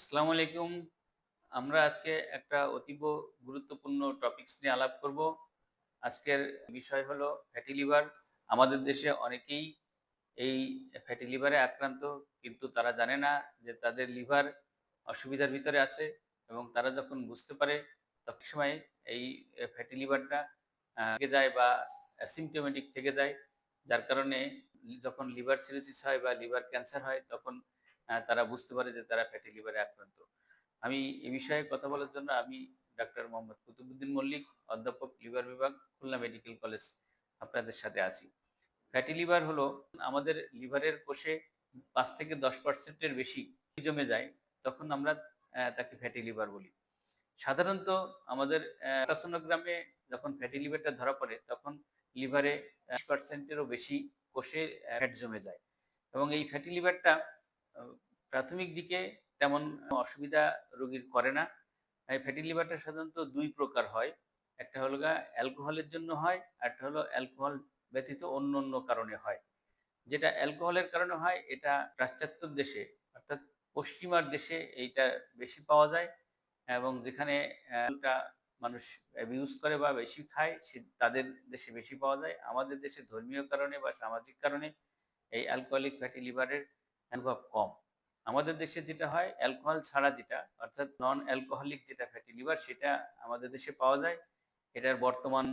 আসসালামু আলাইকুম। আমরা আজকে একটা অতীব গুরুত্বপূর্ণ টপিকস নিয়ে আলাপ করব। আজকের বিষয় হলো ফ্যাটি লিভার আমাদের দেশে অনেকেই এই ফ্যাটি লিভারে আক্রান্ত, কিন্তু তারা জানে না যে তাদের লিভার অসুবিধার ভিতরে আছে এবং তারা যখন বুঝতে পারে, তখন সময় এই ফ্যাটি লিভারটা থেকে যায় বা সিমটোমেটিক থেকে যায়। যার কারণে যখন লিভার সিরোসিস হয় বা লিভার ক্যান্সার হয়, তখন তারা বুঝতে পারে যে তারা ফ্যাটি লিভারে আক্রান্ত। আমি এ বিষয়ে কথা বলার জন্য আমি ডাক্তার মোহাম্মদ কুতুবুদ্দিন মল্লিক, অধ্যাপক লিভার বিভাগ, খুলনা মেডিকেল কলেজ আপনাদের সাথে আছি। ফ্যাটি লিভার হলো আমাদের লিভারের কোষে পাঁচ থেকে দশ পার্সেন্টের বেশি জমে যায়, তখন আমরা তাকে ফ্যাটি লিভার বলি। সাধারণত আমাদের আল্ট্রাসোনোগ্রামে যখন ফ্যাটি লিভারটা ধরা পড়ে, তখন লিভারে পার্সেন্টেরও বেশি কোষে ফ্যাট জমে যায়। এবং এই ফ্যাটি লিভারটা প্রাথমিক দিকে তেমন অসুবিধা রোগীর করে না। ফ্যাটি লিভারটা সাধারণত দুই প্রকার হয়। একটা হলো গা অ্যালকোহলের জন্য হয় একটা হলো অ্যালকোহল ব্যতীত অন্য অন্য কারণে হয়। যেটা অ্যালকোহলের কারণে হয়, এটা পাশ্চাত্য দেশে, অর্থাৎ পশ্চিমার দেশে এইটা বেশি পাওয়া যায় এবং যেখানে মানুষ ইউজ করে বা বেশি খায়, সে- তাদের দেশে বেশি পাওয়া যায়। আমাদের দেশে ধর্মীয় কারণে বা সামাজিক কারণে এই অ্যালকোহলিক ফ্যাটি লিভারের অনুভব কম। আমাদের দেশে যেটা হয়, অ্যালকোহল ছাড়া যেটা, অর্থাৎ নন অ্যালকোহলিক যেটা ফ্যাটি লিভার সেটা আমাদের দেশে পাওয়া যায়। এটার বর্তমান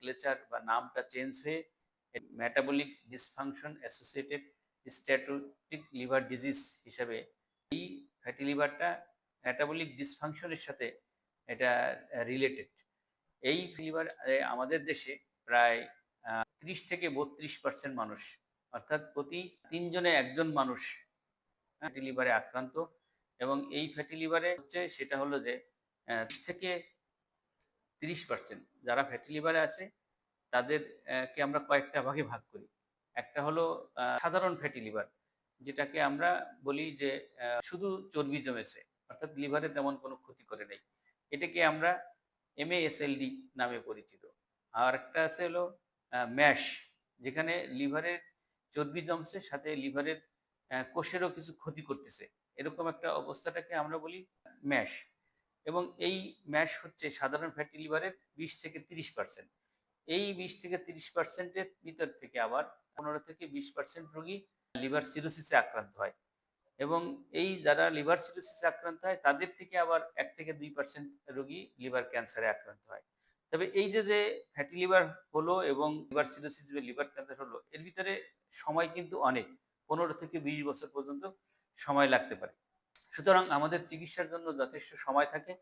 ক্লেচার বা নামটা চেঞ্জ হয়ে metabolic dysfunction associated steatotic liver disease হিসাবে এই ফ্যাটি লিভারটা মেটাবলিক ডিসফাংশনের সাথে এটা রিলেটেড এই লিভার আমাদের দেশে প্রায় ত্রিশ থেকে বত্রিশ পার্সেন্ট মানুষ অর্থাৎ প্রতি তিনজনে একজন মানুষ ফ্যাটি লিভারে আক্রান্ত। এবং এই ফ্যাটি লিভারে হচ্ছে, সেটা হলো যে থেকে তিরিশ পার্সেন্ট যারা ফ্যাটি লিভারে আছে তাদেরকে আমরা কয়েকটা ভাগে ভাগ করি। একটা হলো সাধারণ ফ্যাটি লিভার যেটাকে আমরা বলি যে শুধু চর্বি জমেছে, অর্থাৎ লিভারে তেমন কোনো ক্ষতি করে নেই। এটাকে আমরা এমএএসএলডি নামে পরিচিত। আর একটা আছে হলো ম্যাশ যেখানে লিভারের চর্বি জমছে, সাথে লিভারের কোষেরও কিছু ক্ষতি করতেছে। এরকম একটা অবস্থাটাকে আমরা বলি ম্যাশ এবং এই ম্যাশ হচ্ছে সাধারণ ফ্যাটি লিভারের বিশ থেকে তিরিশ পার্সেন্ট এই বিশ থেকে তিরিশ পার্সেন্টের ভিতর থেকে আবার পনেরো থেকে বিশ পার্সেন্ট রোগী লিভার সিরোসিসে আক্রান্ত হয়। এবং এই যারা লিভার সিরোসিসে আক্রান্ত হয়, তাদের থেকে আবার এক থেকে দুই পার্সেন্ট রোগী লিভার ক্যান্সারে আক্রান্ত হয়। তবে এই যে যে ফ্যাটি লিভার হলো এবং লিভার সিরোসিস বা লিভার ক্যান্সার হলো, এর ভিতরে সময় কিন্তু অনেক। পনেরো থেকে বিশ বছর পর্যন্ত সময় লাগতে পারে। সুতরাং আমাদের চিকিৎসার জন্য যথেষ্ট সময় থাকে।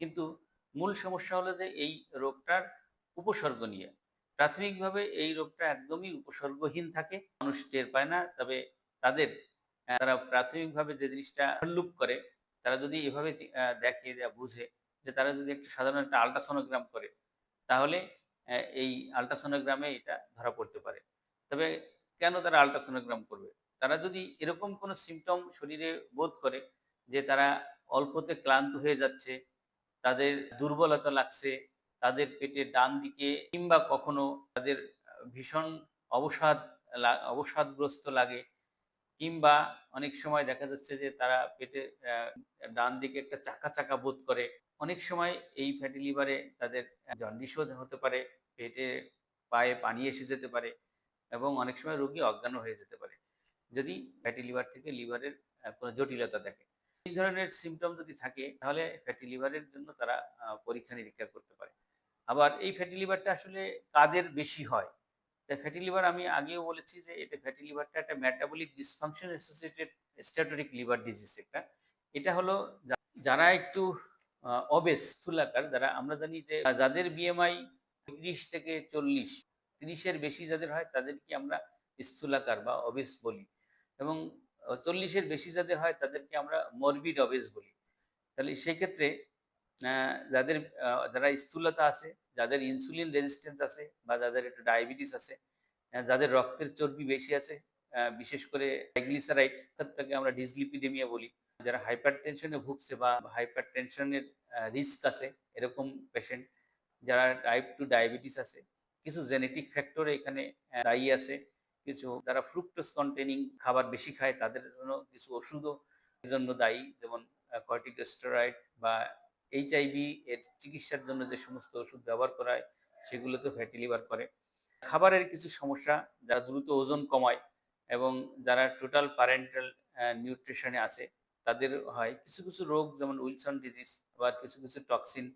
কিন্তু মূল সমস্যা হলো যে, এই রোগটার উপসর্গ নিয়ে। প্রাথমিকভাবে এই রোগটা একদমই উপসর্গহীন থাকে, মানুষ টের পায় না। তবে তাদের তারা প্রাথমিকভাবে যে জিনিসটা লুপ করে, তারা যদি এভাবে দেখে বুঝে যে তারা যদি একটা সাধারণ একটা আল্ট্রাসোনোগ্রাম করে তাহলে এই আল্ট্রাসোনোগ্রামে এটা ধরা পড়তে পারে। তবে কেন তারা আল্ট্রাসোনোগ্রাম করবে? তারা যদি এরকম কোনো সিমটম শরীরে বোধ করে যে তারা অল্পতে ক্লান্ত হয়ে যাচ্ছে, তাদের দুর্বলতা লাগছে, তাদের পেটের ডান দিকে কিংবা কখনো তাদের ভীষণ অবসাদ অবসাদগ্রস্ত লাগে কিংবা অনেক সময় দেখা যাচ্ছে যে তারা পেটে ডান দিকে একটা চাকা চাকা বোধ করে। অনেক সময় এই ফ্যাটি লিভারে তাদের জন্ডিসও হতে পারে, পেটে পায়ে পানি এসে যেতে পারে এবং অনেক সময় রোগী অজ্ঞান হয়ে যেতে পারে। যদি ফ্যাটি লিভার থেকে লিভারের কোনো জটিলতা দেখে। এই ধরনের সিমটম যদি থাকে, তাহলে ফ্যাটি লিভারের জন্য তারা পরীক্ষা নিরীক্ষা করতে পারে। আবার এই ফ্যাটি লিভারটা আসলে কাদের বেশি হয়? তা ফ্যাটি লিভার আমি আগেও বলেছি যে এটা ফ্যাটি লিভারটা একটা metabolic dysfunction associated steatotic liver disease একটা। এটা হলো যারা একটু অবেস স্থূলাকার যারা আমরা জানি যে যাদের বিএমআই তিরিশ থেকে চল্লিশ তিরিশের বেশি যাদের হয় তাদেরকে আমরা স্থূলাকার বা অবেস বলি এবং চল্লিশের বেশি যাদের হয় তাদেরকে আমরা মরবিড অবেস বলি। তাহলে সেই ক্ষেত্রে আহ, যাদের যারা স্থূলতা আছে, যাদের ইনসুলিন রেজিস্ট্যান্স আছে বা যাদের একটু ডায়াবেটিস আছে যাদের রক্তের চর্বি বেশি আছে বিশেষ করে ট্রাইগ্লিসারাইড তাকে আমরা ডিসলিপিডেমিয়া বলি। যারা হাইপার টেনশনে ভুগছে বা হাইপার টেনশনের রিস্ক আছে, এরকম পেশেন্ট যারা টাইপ টু ডায়াবেটিস আছে, কিছু জেনেটিক ফ্যাক্টর এখানে দায়ী আছে, কিছু যারা ফ্রুক্টোজ কন্টেনিং খাবার বেশি খায়, তাদের জন্য কিছু ওষুধও জন্য দায়ী, যেমন কর্টিকোস্টেরয়েড বা এইচআইভি এর চিকিৎসার জন্য যে সমস্ত ওষুধ ব্যবহার করা হয়, সেগুলোতে ফ্যাটি লিভার করে। খাবারের কিছু সমস্যা, যারা দ্রুত ওজন কমায় এবং যারা টোটাল প্যারেন্টাল নিউট্রিশনে আছে, তাদের হয়। কিছু কিছু রোগ যেমন উইলসন ডিজিজ বা কিছু কিছু টক্সিন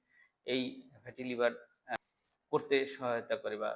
এই ফ্যাটি লিভার করতে সহায়তা করে বা